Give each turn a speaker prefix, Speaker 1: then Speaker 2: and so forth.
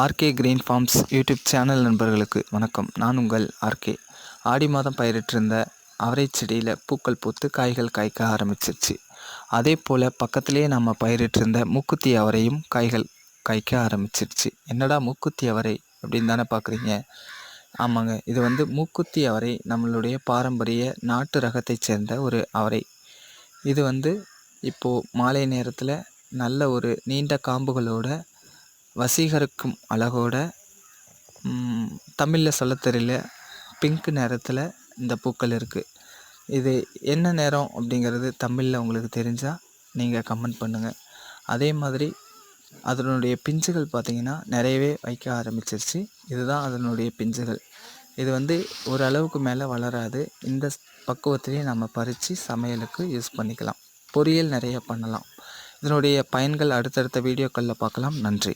Speaker 1: RK green farms YouTube channel நண்பர்களுக்கு வணக்கம். நான் உங்கள் ஆர்கே. ஆடி மாதம் பயிரிட்டிருந்த அவரை செடியில் பூக்கள் பூத்து காய்கள் காய்க்க ஆரம்பிச்சிருச்சு. அதே போல் பக்கத்துலேயே நம்ம பயிரிட்டிருந்த மூக்குத்தி அவரையும் காய்கள் காய்க்க ஆரம்பிச்சிருச்சு. என்னடா மூக்குத்தி அவரை அப்படின்னு தானே பார்க்குறீங்க ஆமாங்க இது வந்து மூக்குத்தி அவரை நம்மளுடைய பாரம்பரிய நாட்டு ரகத்தைச் சேர்ந்த ஒரு அவரை. இது வந்து இப்போது மாலை நேரத்தில் நல்ல ஒரு நீண்ட காம்புகளோட வசீகரிக்கும் அழகோட தமிழில் சொல்ல தெரியல. பிங்க் நேரத்தில் இந்த பூக்கள் இருக்குது இது என்ன நேரம் அப்படிங்கிறது தமிழில் உங்களுக்கு தெரிஞ்சால் நீங்கள் கமெண்ட் பண்ணுங்கள் அதே மாதிரி அதனுடைய பிஞ்சுகள் பார்த்திங்கன்னா நிறையவே வைக்க ஆரம்பிச்சிருச்சு. இதுதான் அதனுடைய பிஞ்சுகள். இது வந்து ஓரளவுக்கு மேலே வளராது. இந்த பக்குவத்திலையும் நம்ம பறித்து சமையலுக்கு யூஸ் பண்ணிக்கலாம். பொரியல் நிறைய பண்ணலாம். இதனுடைய பயன்கள் அடுத்தடுத்த வீடியோக்களில் பார்க்கலாம். நன்றி.